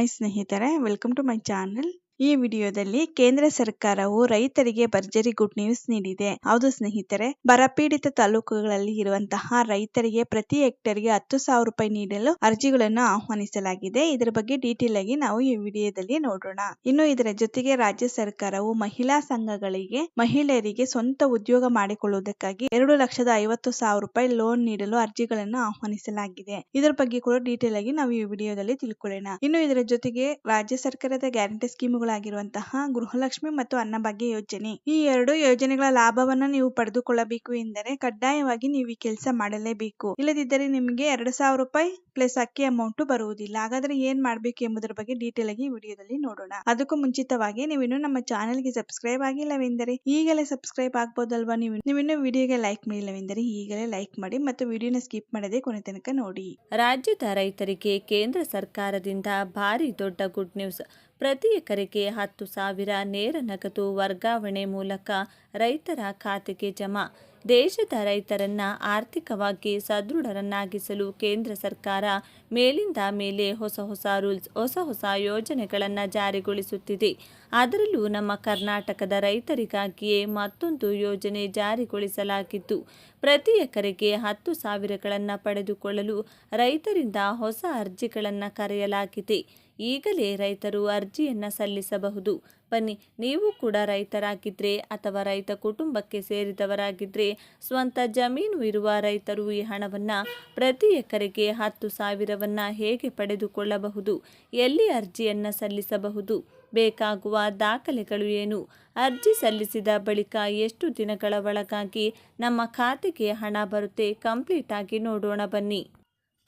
Hi ಸ್ನೇಹಿತರೆ welcome to my channel ಈ ವಿಡಿಯೋದಲ್ಲಿ ಕೇಂದ್ರ ಸರ್ಕಾರವು ರೈತರಿಗೆ ಭರ್ಜರಿ ಗುಡ್ ನ್ಯೂಸ್ ನೀಡಿದೆ. ಹೌದು ಸ್ನೇಹಿತರೆ, ಬರಪೀಡಿತ ತಾಲೂಕುಗಳಲ್ಲಿ ಇರುವಂತಹ ರೈತರಿಗೆ ಪ್ರತಿ ಹೆಕ್ಟರ್ಗೆ ಹತ್ತು ಸಾವಿರ ರೂಪಾಯಿ ನೀಡಲು ಅರ್ಜಿಗಳನ್ನು ಆಹ್ವಾನಿಸಲಾಗಿದೆ. ಇದರ ಬಗ್ಗೆ ಡೀಟೇಲ್ ಆಗಿ ನಾವು ಈ ವಿಡಿಯೋದಲ್ಲಿ ನೋಡೋಣ. ಇನ್ನು ಇದರ ಜೊತೆಗೆ ರಾಜ್ಯ ಸರ್ಕಾರವು ಮಹಿಳಾ ಸಂಘಗಳಿಗೆ, ಮಹಿಳೆಯರಿಗೆ ಸ್ವಂತ ಉದ್ಯೋಗ ಮಾಡಿಕೊಳ್ಳುವುದಕ್ಕಾಗಿ ಎರಡು ಲಕ್ಷದ ಐವತ್ತು ಸಾವಿರ ರೂಪಾಯಿ ಲೋನ್ ನೀಡಲು ಅರ್ಜಿಗಳನ್ನು ಆಹ್ವಾನಿಸಲಾಗಿದೆ. ಇದರ ಬಗ್ಗೆ ಕೂಡ ಡೀಟೇಲ್ ಆಗಿ ನಾವು ಈ ವಿಡಿಯೋದಲ್ಲಿ ತಿಳ್ಕೊಳ್ಳೋಣ. ಇನ್ನು ಇದರ ಜೊತೆಗೆ ರಾಜ್ಯ ಸರ್ಕಾರದ ಗ್ಯಾರಂಟಿ ಸ್ಕೀಮುಗಳಾಗಿರುವಂತಹ ಗೃಹಲಕ್ಷ್ಮಿ ಮತ್ತು ಅನ್ನಭಾಗ್ಯ ಯೋಜನೆ. ಈ ಎರಡು ಯೋಜನೆಗಳ ಲಾಭವನ್ನ ನೀವು ಪಡೆದುಕೊಳ್ಳಬೇಕು ಎಂದರೆ ಕಡ್ಡಾಯವಾಗಿ ನೀವು ಈ ಕೆಲಸ ಮಾಡಲೇಬೇಕು. ಇಲ್ಲದಿದ್ದರೆ ನಿಮಗೆ ಎರಡು ಸಾವಿರ ರೂಪಾಯಿ ಪ್ಲಸ್ ಅಕ್ಕಿ ಅಮೌಂಟ್ ಬರುವುದಿಲ್ಲ. ಹಾಗಾದ್ರೆ ಏನ್ ಮಾಡ್ಬೇಕು ಎಂಬುದರ ಬಗ್ಗೆ ಡೀಟೇಲ್ ಆಗಿ ವಿಡಿಯೋದಲ್ಲಿ ನೋಡೋಣ. ಅದಕ್ಕೂ ಮುಂಚಿತವಾಗಿ ನೀವಿನ್ನು ನಮ್ಮ ನಮ್ಮ ಚಾನೆಲ್ಗೆ ಸಬ್ಸ್ಕ್ರೈಬ್ ಆಗಿಲ್ಲವೆಂದರೆ ಈಗಲೇ ಸಬ್ಸ್ಕ್ರೈಬ್ ಆಗ್ಬೋದಲ್ವಾ ನೀವು? ನೀವಿನ್ನು ವಿಡಿಯೋಗೆ ಲೈಕ್ ಮಾಡಿಲ್ಲವೆಂದರೆ ಈಗಲೇ ಲೈಕ್ ಮಾಡಿ ಮತ್ತು ವಿಡಿಯೋನ ಸ್ಕಿಪ್ ಮಾಡದೆ ಕೊನೆ ತನಕ ನೋಡಿ. ರಾಜ್ಯದ ರೈತರಿಗೆ ಕೇಂದ್ರ ಸರ್ಕಾರದಿಂದ ಭಾರಿ ದೊಡ್ಡ ಗುಡ್ ನ್ಯೂಸ್ ಪ್ರತಿ ಎಕರೆಗೆ ಹತ್ತು ಸಾವಿರ ನೇರ ನಗದು ವರ್ಗಾವಣೆ ಮೂಲಕ ರೈತರ ಖಾತೆಗೆ ಜಮಾ. ದೇಶದ ರೈತರನ್ನ ಆರ್ಥಿಕವಾಗಿ ಸದೃಢರನ್ನಾಗಿಸಲು ಕೇಂದ್ರ ಸರ್ಕಾರ ಮೇಲಿಂದ ಮೇಲೆ ಹೊಸ ಹೊಸ ರೂಲ್ಸ್, ಹೊಸ ಹೊಸ ಯೋಜನೆಗಳನ್ನು ಜಾರಿಗೊಳಿಸುತ್ತಿದೆ. ಅದರಲ್ಲೂ ನಮ್ಮ ಕರ್ನಾಟಕದ ರೈತರಿಗಾಗಿಯೇ ಮತ್ತೊಂದು ಯೋಜನೆ ಜಾರಿಗೊಳಿಸಲಾಗಿದ್ದು, ಪ್ರತಿ ಎಕರೆಗೆ ಹತ್ತು ಸಾವಿರಗಳನ್ನು ಪಡೆದುಕೊಳ್ಳಲು ರೈತರಿಂದ ಹೊಸ ಅರ್ಜಿಗಳನ್ನು ಕರೆಯಲಾಗಿದೆ. ಈಗಲೇ ರೈತರು ಅರ್ಜಿಯನ್ನು ಸಲ್ಲಿಸಬಹುದು. ಬನ್ನಿ, ನೀವು ಕೂಡ ರೈತರಾಗಿದ್ದರೆ ಅಥವಾ ರೈತ ಕುಟುಂಬಕ್ಕೆ ಸೇರಿದವರಾಗಿದ್ದರೆ ಸ್ವಂತ ಜಮೀನು ಇರುವ ರೈತರು ಈ ಹಣವನ್ನು ಪ್ರತಿ ಎಕರೆಗೆ ಹತ್ತು ಸಾವಿರವನ್ನು ಹೇಗೆ ಪಡೆದುಕೊಳ್ಳಬಹುದು? ಎಲ್ಲಿ ಅರ್ಜಿಯನ್ನು ಸಲ್ಲಿಸಬಹುದು? ಬೇಕಾಗುವ ದಾಖಲೆಗಳು ಏನು? ಅರ್ಜಿ ಸಲ್ಲಿಸಿದ ಬಳಿಕ ಎಷ್ಟು ದಿನಗಳ ಒಳಗಾಗಿ ನಮ್ಮ ಖಾತೆಗೆ ಹಣ ಬರುತ್ತೆ ಕಂಪ್ಲೀಟಾಗಿ ನೋಡೋಣ ಬನ್ನಿ.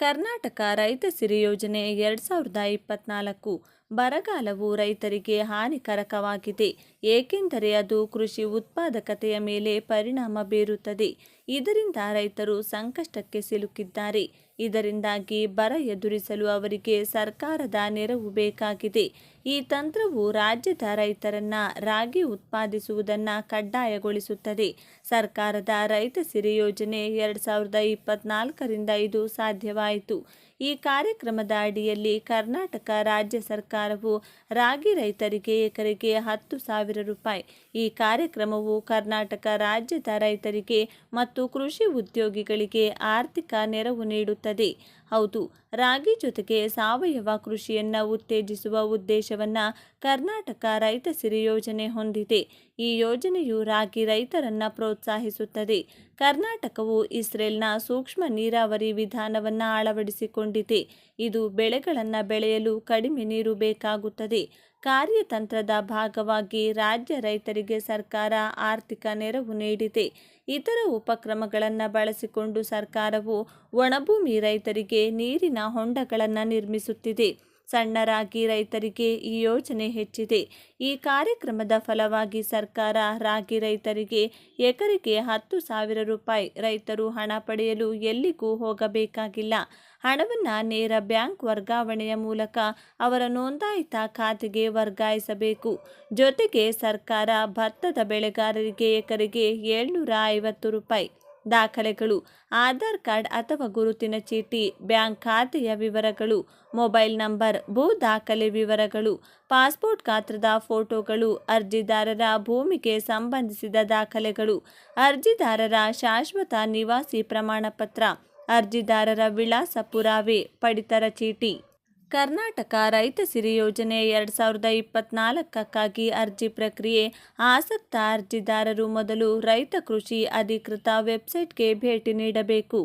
ಕರ್ನಾಟಕ ರೈತ ಸಿರಿ ಯೋಜನೆ ಎರಡು ಸಾವಿರದ ಇಪ್ಪತ್ನಾಲ್ಕು ಬರಗಾಲವು ರೈತರಿಗೆ ಹಾನಿಕರಕವಾಗಿದೆ. ಏಕೆಂದರೆ ಅದು ಕೃಷಿ ಉತ್ಪಾದಕತೆಯ ಮೇಲೆ ಪರಿಣಾಮ ಬೀರುತ್ತದೆ. ಇದರಿಂದ ರೈತರು ಸಂಕಷ್ಟಕ್ಕೆ ಸಿಲುಕಿದ್ದಾರೆ. ಇದರಿಂದಾಗಿ ಬರ ಎದುರಿಸಲು ಅವರಿಗೆ ಸರ್ಕಾರದ ನೆರವು ಬೇಕಾಗಿದೆ. ಈ ತಂತ್ರವು ರಾಜ್ಯದ ರೈತರನ್ನ ರಾಗಿ ಉತ್ಪಾದಿಸುವುದನ್ನು ಕಡ್ಡಾಯಗೊಳಿಸುತ್ತದೆ. ಸರ್ಕಾರದ ರೈತ ಸಿರಿ ಯೋಜನೆ ಎರಡು ಸಾವಿರದ ಇಪ್ಪತ್ನಾಲ್ಕರಿಂದ ಇದು ಸಾಧ್ಯವಾಯಿತು. ಈ ಕಾರ್ಯಕ್ರಮದ ಅಡಿಯಲ್ಲಿ ಕರ್ನಾಟಕ ರಾಜ್ಯ ಸರ್ಕಾರವು ರಾಗಿ ರೈತರಿಗೆ ಎಕರೆಗೆ ಹತ್ತು ಸಾವಿರ ರೂಪಾಯಿ. ಈ ಕಾರ್ಯಕ್ರಮವು ಕರ್ನಾಟಕ ರಾಜ್ಯದ ರೈತರಿಗೆ ಮತ್ತು ಕೃಷಿ ಉದ್ಯೋಗಿಗಳಿಗೆ ಆರ್ಥಿಕ ನೆರವು ನೀಡುತ್ತದೆ. ಹೌದು, ರಾಗಿ ಜೊತೆಗೆ ಸಾವಯವ ಕೃಷಿಯನ್ನು ಉತ್ತೇಜಿಸುವ ಉದ್ದೇಶವನ್ನು ಕರ್ನಾಟಕ ರೈತ ಸಿರಿ ಯೋಜನೆ ಹೊಂದಿದೆ. ಈ ಯೋಜನೆಯು ರಾಗಿ ರೈತರನ್ನು ಪ್ರೋತ್ಸಾಹಿಸುತ್ತದೆ. ಕರ್ನಾಟಕವು ಇಸ್ರೇಲ್ನ ಸೂಕ್ಷ್ಮ ನೀರಾವರಿ ವಿಧಾನವನ್ನು ಅಳವಡಿಸಿಕೊಂಡಿದೆ. ಇದು ಬೆಳೆಗಳನ್ನು ಬೆಳೆಯಲು ಕಡಿಮೆ ನೀರು ಬೇಕಾಗುತ್ತದೆ. ಕಾರ್ಯತಂತ್ರದ ಭಾಗವಾಗಿ ರಾಜ್ಯ ರೈತರಿಗೆ ಸರ್ಕಾರ ಆರ್ಥಿಕ ನೆರವು ನೀಡಿದೆ. ಇತರ ಉಪಕ್ರಮಗಳನ್ನು ಬಳಸಿಕೊಂಡು ಸರ್ಕಾರವು ಒಣಭೂಮಿ ರೈತರಿಗೆ ನೀರಿನ ಹೊಂಡಗಳನ್ನು ನಿರ್ಮಿಸುತ್ತಿದೆ. ಸಣ್ಣ ರಾಗಿ ರೈತರಿಗೆ ಈ ಯೋಜನೆ ಹೆಚ್ಚಿದೆ. ಈ ಕಾರ್ಯಕ್ರಮದ ಫಲವಾಗಿ ಸರ್ಕಾರ ರಾಗಿ ರೈತರಿಗೆ ಎಕರೆಗೆ ಹತ್ತು ಸಾವಿರ ರೂಪಾಯಿ, ರೈತರು ಹಣ ಪಡೆಯಲು ಎಲ್ಲಿಗೂ ಹೋಗಬೇಕಾಗಿಲ್ಲ. ಹಣವನ್ನು ನೇರ ಬ್ಯಾಂಕ್ ವರ್ಗಾವಣೆಯ ಮೂಲಕ ಅವರ ನೋಂದಾಯಿತ ಖಾತೆಗೆ ವರ್ಗಾಯಿಸಬೇಕು. ಜೊತೆಗೆ ಸರ್ಕಾರ ಭತ್ತದ ಬೆಳೆಗಾರರಿಗೆ ಎಕರೆಗೆ ಏಳ್ನೂರ ಐವತ್ತು ರೂಪಾಯಿ ದಾಖಲೆಗಳು, ಆಧಾರ್ ಕಾರ್ಡ್ ಅಥವಾ ಗುರುತಿನ ಚೀಟಿ, ಬ್ಯಾಂಕ್ ಖಾತೆಯ ವಿವರಗಳು, ಮೊಬೈಲ್ ನಂಬರ್, ಭೂ ದಾಖಲೆ ವಿವರಗಳು, ಪಾಸ್ಪೋರ್ಟ್ ಗಾತ್ರದ ಫೋಟೋಗಳು, ಅರ್ಜಿದಾರರ ಭೂಮಿಗೆ ಸಂಬಂಧಿಸಿದ ದಾಖಲೆಗಳು, ಅರ್ಜಿದಾರರ ಶಾಶ್ವತ ನಿವಾಸಿ ಪ್ರಮಾಣಪತ್ರ, ಅರ್ಜಿದಾರರ ವಿಳಾಸ ಪುರಾವೆ, ಪಡಿತರ ಚೀಟಿ. ಕರ್ನಾಟಕ ರೈತ ಸಿರಿ ಯೋಜನೆ ಎರಡು ಸಾವಿರದ ಇಪ್ಪತ್ನಾಲ್ಕಕ್ಕಾಗಿ ಅರ್ಜಿ ಪ್ರಕ್ರಿಯೆ. ಆಸಕ್ತ ಅರ್ಜಿದಾರರು ಮೊದಲು ರೈತ ಕೃಷಿ ಅಧಿಕೃತ ವೆಬ್ಸೈಟ್ಗೆ ಭೇಟಿ ನೀಡಬೇಕು.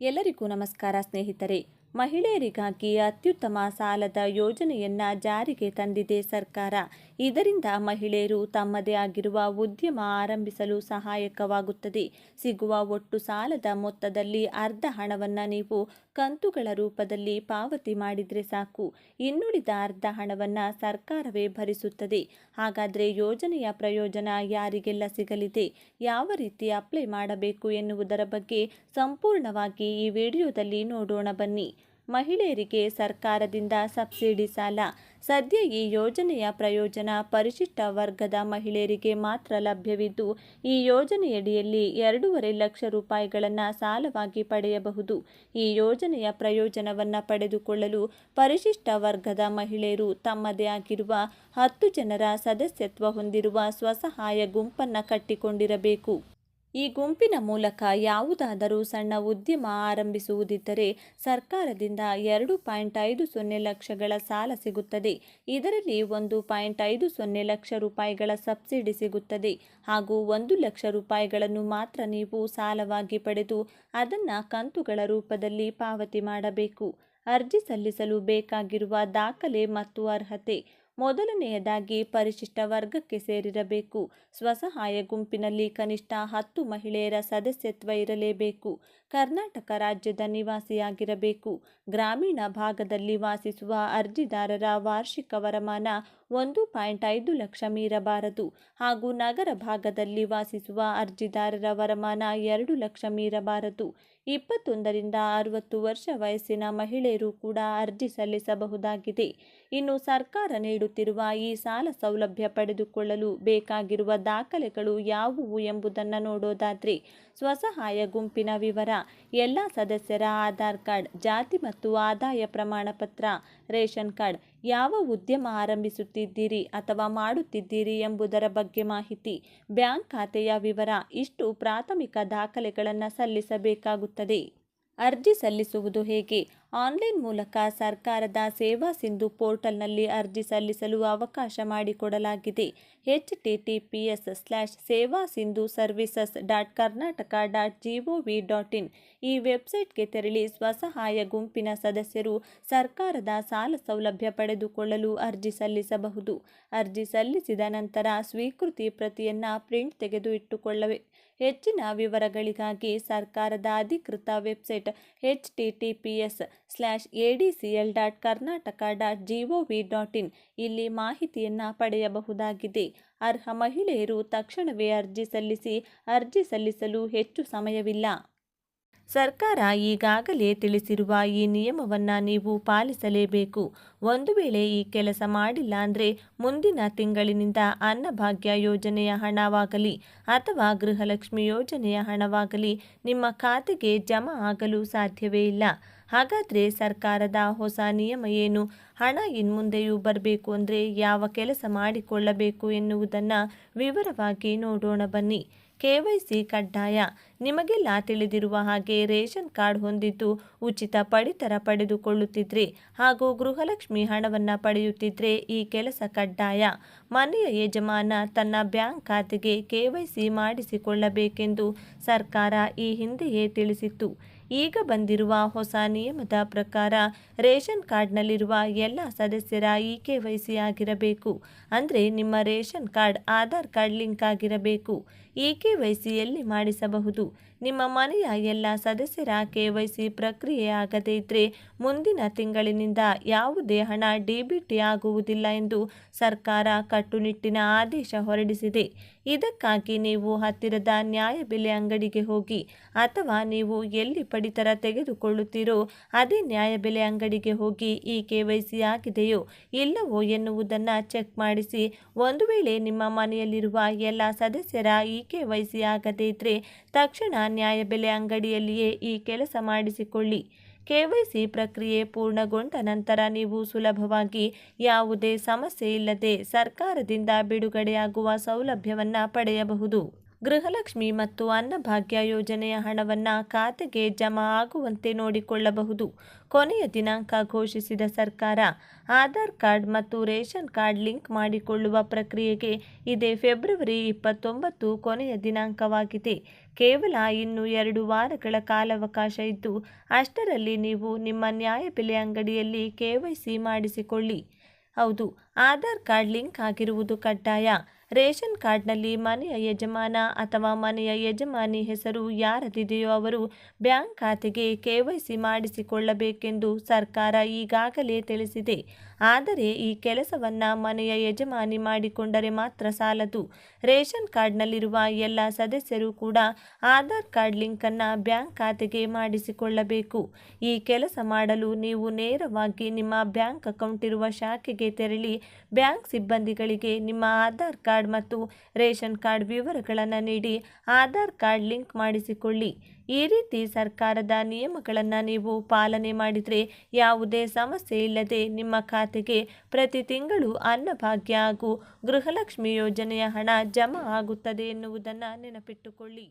ಎಲ್ಲರಿಗೂ ನಮಸ್ಕಾರ ಸ್ನೇಹಿತರೆ. ಮಹಿಳೆಯರಿಗಾಗಿ ಅತ್ಯುತ್ತಮ ಸಾಲದ ಯೋಜನೆಯನ್ನ ಜಾರಿಗೆ ತಂದಿದೆ ಸರ್ಕಾರ. ಇದರಿಂದ ಮಹಿಳೆಯರು ತಮ್ಮದೇ ಆಗಿರುವ ಉದ್ಯಮ ಆರಂಭಿಸಲು ಸಹಾಯಕವಾಗುತ್ತದೆ. ಸಿಗುವ ಒಟ್ಟು ಸಾಲದ ಮೊತ್ತದಲ್ಲಿ ಅರ್ಧ ಹಣವನ್ನು ನೀವು ಕಂತುಗಳ ರೂಪದಲ್ಲಿ ಪಾವತಿ ಮಾಡಿದರೆ ಸಾಕು. ಇನ್ನುಳಿದ ಅರ್ಧ ಹಣವನ್ನು ಸರ್ಕಾರವೇ ಭರಿಸುತ್ತದೆ. ಹಾಗಾದರೆ ಯೋಜನೆಯ ಪ್ರಯೋಜನ ಯಾರಿಗೆಲ್ಲ ಸಿಗಲಿದೆ? ಯಾವ ರೀತಿ ಅಪ್ಲೈ ಮಾಡಬೇಕು ಎನ್ನುವುದರ ಬಗ್ಗೆ ಸಂಪೂರ್ಣವಾಗಿ ಈ ವಿಡಿಯೋದಲ್ಲಿ ನೋಡೋಣ ಬನ್ನಿ. ಮಹಿಳೆಯರಿಗೆ ಸರ್ಕಾರದಿಂದ ಸಬ್ಸಿಡಿ ಸಾಲ. ಸದ್ಯ ಈ ಯೋಜನೆಯ ಪ್ರಯೋಜನ ಪರಿಶಿಷ್ಟ ವರ್ಗದ ಮಹಿಳೆಯರಿಗೆ ಮಾತ್ರ ಲಭ್ಯವಿದ್ದು, ಈ ಯೋಜನೆಯಡಿಯಲ್ಲಿ ಎರಡೂವರೆ ಲಕ್ಷ ರೂಪಾಯಿಗಳನ್ನು ಸಾಲವಾಗಿ ಪಡೆಯಬಹುದು. ಈ ಯೋಜನೆಯ ಪ್ರಯೋಜನವನ್ನು ಪಡೆದುಕೊಳ್ಳಲು ಪರಿಶಿಷ್ಟ ವರ್ಗದ ಮಹಿಳೆಯರು ತಮ್ಮದೇ ಆಗಿರುವ ಹತ್ತು ಜನರ ಸದಸ್ಯತ್ವ ಹೊಂದಿರುವ ಸ್ವಸಹಾಯ ಗುಂಪನ್ನು ಕಟ್ಟಿಕೊಂಡಿರಬೇಕು. ಈ ಗುಂಪಿನ ಮೂಲಕ ಯಾವುದಾದರೂ ಸಣ್ಣ ಉದ್ಯಮ ಆರಂಭಿಸುವುದಿದ್ದರೆ ಸರ್ಕಾರದಿಂದ ಎರಡು ಪಾಯಿಂಟ್ ಐದು ಸೊನ್ನೆ ಲಕ್ಷಗಳ ಸಾಲ ಸಿಗುತ್ತದೆ. ಇದರಲ್ಲಿ ಒಂದು ಪಾಯಿಂಟ್ ಐದು ಸೊನ್ನೆ ಲಕ್ಷ ರೂಪಾಯಿಗಳ ಸಬ್ಸಿಡಿ ಸಿಗುತ್ತದೆ. ಹಾಗೂ ಒಂದು ಲಕ್ಷ ರೂಪಾಯಿಗಳನ್ನು ಮಾತ್ರ ನೀವು ಸಾಲವಾಗಿ ಪಡೆದು ಅದನ್ನು ಕಂತುಗಳ ರೂಪದಲ್ಲಿ ಪಾವತಿ ಮಾಡಬೇಕು. ಅರ್ಜಿ ಸಲ್ಲಿಸಲು ಬೇಕಾಗಿರುವ ದಾಖಲೆ ಮತ್ತು ಅರ್ಹತೆ ಮೊದಲನೆಯದಾಗಿ ಪರಿಶಿಷ್ಟ ವರ್ಗಕ್ಕೆ ಸೇರಿರಬೇಕು. ಸ್ವಸಹಾಯ ಗುಂಪಿನಲ್ಲಿ ಕನಿಷ್ಠ ಹತ್ತು ಮಹಿಳೆಯರ ಸದಸ್ಯತ್ವ ಇರಲೇಬೇಕು. ಕರ್ನಾಟಕ ರಾಜ್ಯದ ನಿವಾಸಿಯಾಗಿರಬೇಕು. ಗ್ರಾಮೀಣ ಭಾಗದಲ್ಲಿ ವಾಸಿಸುವ ಅರ್ಜಿದಾರರ ವಾರ್ಷಿಕ ವರಮಾನ ಒಂದು ಪಾಯಿಂಟ್ ಐದು ಲಕ್ಷ ಮೀರಬಾರದು. ಹಾಗೂ ನಗರ ಭಾಗದಲ್ಲಿ ವಾಸಿಸುವ ಅರ್ಜಿದಾರರ ವರಮಾನ ಎರಡು ಲಕ್ಷ ಮೀರಬಾರದು. ಇಪ್ಪತ್ತೊಂದರಿಂದ ಅರವತ್ತು ವರ್ಷ ವಯಸ್ಸಿನ ಮಹಿಳೆಯರು ಕೂಡ ಅರ್ಜಿ ಸಲ್ಲಿಸಬಹುದಾಗಿದೆ. ಇನ್ನು ಸರ್ಕಾರ ನೀಡುತ್ತಿರುವ ಈ ಸಾಲ ಸೌಲಭ್ಯ ಪಡೆದುಕೊಳ್ಳಲು ಬೇಕಾಗಿರುವ ದಾಖಲೆಗಳು ಯಾವುವು ಎಂಬುದನ್ನು ನೋಡೋದಾದರೆ, ಸ್ವಸಹಾಯ ಗುಂಪಿನ ವಿವರ, ಎಲ್ಲ ಸದಸ್ಯರ ಆಧಾರ್ ಕಾರ್ಡ್, ಜಾತಿ ಮತ್ತು ಆದಾಯ ಪ್ರಮಾಣ ಪತ್ರ ರೇಷನ್ ಕಾರ್ಡ್ ಯಾವ ಉದ್ಯಮ ಆರಂಭಿಸುತ್ತಿದ್ದೀರಿ ಅಥವಾ ಮಾಡುತ್ತಿದ್ದೀರಿ ಎಂಬುದರ ಬಗ್ಗೆ ಮಾಹಿತಿ ಬ್ಯಾಂಕ್ ಖಾತೆಯ ವಿವರ ಇಷ್ಟು ಪ್ರಾಥಮಿಕ ದಾಖಲೆಗಳನ್ನು ಸಲ್ಲಿಸಬೇಕಾಗುತ್ತದೆ. ಅರ್ಜಿ ಸಲ್ಲಿಸುವುದು ಹೇಗೆ? ಆನ್ಲೈನ್ ಮೂಲಕ ಸರ್ಕಾರದ ಸೇವಾ ಸಿಂಧು ಪೋರ್ಟಲ್ನಲ್ಲಿ ಅರ್ಜಿ ಸಲ್ಲಿಸಲು ಅವಕಾಶ ಮಾಡಿಕೊಡಲಾಗಿದೆ. H T T P S slash Seva Sindhu services dot Karnataka dot G O V dot in ಈ ವೆಬ್ಸೈಟ್ಗೆ ತೆರಳಿ ಸ್ವಸಹಾಯ ಗುಂಪಿನ ಸದಸ್ಯರು ಸರ್ಕಾರದ ಸಾಲ ಸೌಲಭ್ಯ ಪಡೆದುಕೊಳ್ಳಲು ಅರ್ಜಿ ಸಲ್ಲಿಸಬಹುದು. ಅರ್ಜಿ ಸಲ್ಲಿಸಿದ ನಂತರ ಸ್ವೀಕೃತಿ ಪ್ರತಿಯನ್ನು ಪ್ರಿಂಟ್ ತೆಗೆದು ಇಟ್ಟುಕೊಳ್ಳವೆ. ಹೆಚ್ಚಿನ ವಿವರಗಳಿಗಾಗಿ ಸರ್ಕಾರದ ಅಧಿಕೃತ website H T T P S slash A D C L dot Karnataka dot G O V dot in ಇಲ್ಲಿ ಮಾಹಿತಿಯನ್ನು ಪಡೆಯಬಹುದಾಗಿದೆ. ಅರ್ಹ ಮಹಿಳೆಯರು ತಕ್ಷಣವೇ ಅರ್ಜಿ ಸಲ್ಲಿಸಿ, ಅರ್ಜಿ ಸಲ್ಲಿಸಲು ಹೆಚ್ಚು ಸಮಯವಿಲ್ಲ. ಸರ್ಕಾರ ಈಗಾಗಲೇ ತಿಳಿಸಿರುವ ಈ ನಿಯಮವನ್ನು ನೀವು ಪಾಲಿಸಲೇಬೇಕು. ಒಂದು ವೇಳೆ ಈ ಕೆಲಸ ಮಾಡಿಲ್ಲ ಅಂದರೆ ಮುಂದಿನ ತಿಂಗಳಿನಿಂದ ಅನ್ನಭಾಗ್ಯ ಯೋಜನೆಯ ಹಣವಾಗಲಿ ಅಥವಾ ಗೃಹಲಕ್ಷ್ಮಿ ಯೋಜನೆಯ ಹಣವಾಗಲಿ ನಿಮ್ಮ ಖಾತೆಗೆ ಜಮಾ ಆಗಲು ಸಾಧ್ಯವೇ ಇಲ್ಲ. ಹಾಗಾದರೆ ಸರ್ಕಾರದ ಹೊಸ ನಿಯಮ ಏನು? ಹಣ ಇನ್ಮುಂದೆಯೂ ಬರಬೇಕು ಅಂದರೆ ಯಾವ ಕೆಲಸ ಮಾಡಿಕೊಳ್ಳಬೇಕು ಎನ್ನುವುದನ್ನು ವಿವರವಾಗಿ ನೋಡೋಣ ಬನ್ನಿ. ಕೆ ವೈ ಸಿ ಕಡ್ಡಾಯ. ನಿಮಗೆಲ್ಲ ತಿಳಿದಿರುವ ಹಾಗೆ ರೇಷನ್ ಕಾರ್ಡ್ ಹೊಂದಿದ್ದು ಉಚಿತ ಪಡಿತರ ಪಡೆದುಕೊಳ್ಳುತ್ತಿದ್ರೆ. ಹಾಗೂ ಗೃಹಲಕ್ಷ್ಮಿ ಹಣವನ್ನು ಪಡೆಯುತ್ತಿದ್ರೆ ಈ ಕೆಲಸ ಕಡ್ಡಾಯ. ಮನೆಯ ಯಜಮಾನ ತನ್ನ ಬ್ಯಾಂಕ್ ಖಾತೆಗೆ ಕೆವೈಸಿ ಮಾಡಿಸಿಕೊಳ್ಳಬೇಕೆಂದು ಸರ್ಕಾರ ಈ ಹಿಂದೆಯೇ ತಿಳಿಸಿತ್ತು. ಈಗ ಬಂದಿರುವ ಹೊಸ ನಿಯಮದ ಪ್ರಕಾರ ರೇಷನ್ ಕಾರ್ಡ್ನಲ್ಲಿರುವ ಎಲ್ಲ ಸದಸ್ಯರ ಇ ಕೆ ಆಗಿರಬೇಕು. ಅಂದರೆ ನಿಮ್ಮ ration card, Aadhaar card link ಆಗಿರಬೇಕು. ಇ ಕೆ ಎಲ್ಲಿ ಮಾಡಿಸಬಹುದು. ನಿಮ್ಮ ಮನೆಯ ಎಲ್ಲ ಸದಸ್ಯರ ಕೆವೈಸಿ ಪ್ರಕ್ರಿಯೆ ಆಗದೇ ಇದ್ದರೆ ಮುಂದಿನ ತಿಂಗಳಿನಿಂದ ಯಾವುದೇ ಹಣ ಡಿಬಿಟಿ ಆಗುವುದಿಲ್ಲ ಎಂದು ಸರ್ಕಾರ ಕಟ್ಟುನಿಟ್ಟಿನ ಆದೇಶ ಹೊರಡಿಸಿದೆ. ಇದಕ್ಕಾಗಿ ನೀವು ಹತ್ತಿರದ ನ್ಯಾಯಬೆಲೆ ಅಂಗಡಿಗೆ ಹೋಗಿ ಅಥವಾ ನೀವು ಎಲ್ಲಿ ಪಡಿತರ ತೆಗೆದುಕೊಳ್ಳುತ್ತೀರೋ ಅದೇ ನ್ಯಾಯಬೆಲೆ ಅಂಗಡಿಗೆ ಹೋಗಿ ಈ ಕೆ ಆಗಿದೆಯೋ ಇಲ್ಲವೋ ಎನ್ನುವುದನ್ನು ಚೆಕ್ ಮಾಡಿಸಿ. ಒಂದು ವೇಳೆ ನಿಮ್ಮ ಮನೆಯಲ್ಲಿರುವ ಎಲ್ಲ ಸದಸ್ಯರ ಈ ಕೆ ವೈ ಸಿ ಆಗದೇ ಇದ್ದರೆ ತಕ್ಷಣ ನ್ಯಾಯಬೆಲೆ ಅಂಗಡಿಯಲ್ಲಿಯೇ ಈ ಕೆಲಸ ಮಾಡಿಸಿಕೊಳ್ಳಿ. ಕೆವೈಸಿ ಪ್ರಕ್ರಿಯೆ ಪೂರ್ಣಗೊಂಡ ನಂತರ ನೀವು ಸುಲಭವಾಗಿ ಯಾವುದೇ ಸಮಸ್ಯೆ ಇಲ್ಲದೆ ಸರ್ಕಾರದಿಂದ ಬಿಡುಗಡೆಯಾಗುವ ಸೌಲಭ್ಯವನ್ನು ಪಡೆಯಬಹುದು. ಗೃಹಲಕ್ಷ್ಮಿ ಮತ್ತು ಅನ್ನಭಾಗ್ಯ ಯೋಜನೆಯ ಹಣವನ್ನು ಖಾತೆಗೆ ಜಮಾ ಆಗುವಂತೆ ನೋಡಿಕೊಳ್ಳಬಹುದು. ಕೊನೆಯ ದಿನಾಂಕ ಘೋಷಿಸಿದ ಸರ್ಕಾರ ಆಧಾರ್ ಕಾರ್ಡ್ ಮತ್ತು ರೇಷನ್ ಕಾರ್ಡ್ ಲಿಂಕ್ ಮಾಡಿಕೊಳ್ಳುವ ಪ್ರಕ್ರಿಯೆಗೆ ಇದೇ ಫೆಬ್ರವರಿ ಇಪ್ಪತ್ತೊಂಬತ್ತು ಕೊನೆಯ ದಿನಾಂಕವಾಗಿದೆ. ಕೇವಲ ಇನ್ನು ಎರಡು ವಾರಗಳ ಕಾಲಾವಕಾಶ ಇದ್ದು, ಅಷ್ಟರಲ್ಲಿ ನೀವು ನಿಮ್ಮ ನ್ಯಾಯಬೆಲೆ ಅಂಗಡಿಯಲ್ಲಿ ಕೆ ಮಾಡಿಸಿಕೊಳ್ಳಿ. ಹೌದು, ಆಧಾರ್ ಕಾರ್ಡ್ ಲಿಂಕ್ ಆಗಿರುವುದು ಕಡ್ಡಾಯ. ರೇಷನ್ ಕಾರ್ಡ್ನಲ್ಲಿ ಮನೆಯ ಯಜಮಾನ ಅಥವಾ ಮನೆಯ ಯಜಮಾನಿ ಹೆಸರು ಯಾರದಿದೆಯೋ ಅವರು ಬ್ಯಾಂಕ್ ಖಾತೆಗೆ ಕೆವೈಸಿ ಮಾಡಿಸಿಕೊಳ್ಳಬೇಕೆಂದು ಸರ್ಕಾರ ಈಗಾಗಲೇ ತಿಳಿಸಿದೆ. ಆದರೆ ಈ ಕೆಲಸವನ್ನ ಮನೆಯ ಯಜಮಾನಿ ಮಾಡಿಕೊಂಡರೆ ಮಾತ್ರ ಸಾಲದು. ರೇಷನ್ ಕಾರ್ಡ್ನಲ್ಲಿರುವ ಎಲ್ಲ ಸದಸ್ಯರು ಕೂಡ ಆಧಾರ್ ಕಾರ್ಡ್ ಲಿಂಕನ್ನು ಬ್ಯಾಂಕ್ ಖಾತೆಗೆ ಮಾಡಿಸಿಕೊಳ್ಳಬೇಕು. ಈ ಕೆಲಸ ಮಾಡಲು ನೀವು ನೇರವಾಗಿ ನಿಮ್ಮ ಬ್ಯಾಂಕ್ ಅಕೌಂಟ್ ಇರುವ ಶಾಖೆಗೆ ತೆರಳಿ ಬ್ಯಾಂಕ್ ಸಿಬ್ಬಂದಿಗಳಿಗೆ ನಿಮ್ಮ ಆಧಾರ್ ಕಾರ್ಡ್ ಮತ್ತು ರೇಷನ್ ಕಾರ್ಡ್ ವಿವರಗಳನ್ನು ನೀಡಿ ಆಧಾರ್ ಕಾರ್ಡ್ ಲಿಂಕ್ ಮಾಡಿಸಿಕೊಳ್ಳಿ. ಈ ರೀತಿ ಸರ್ಕಾರದ ನಿಯಮಗಳನ್ನು ನೀವು ಪಾಲನೆ ಮಾಡಿದರೆ ಯಾವುದೇ ಸಮಸ್ಯೆ ಇಲ್ಲದೆ ನಿಮ್ಮ ಖಾತೆಗೆ ಪ್ರತಿ ತಿಂಗಳು ಅನ್ನಭಾಗ್ಯ ಹಾಗೂ ಗೃಹಲಕ್ಷ್ಮಿ ಯೋಜನೆಯ ಹಣ ಜಮಾ ಆಗುತ್ತದೆ ಎನ್ನುವುದನ್ನು ನೆನಪಿಟ್ಟುಕೊಳ್ಳಿ.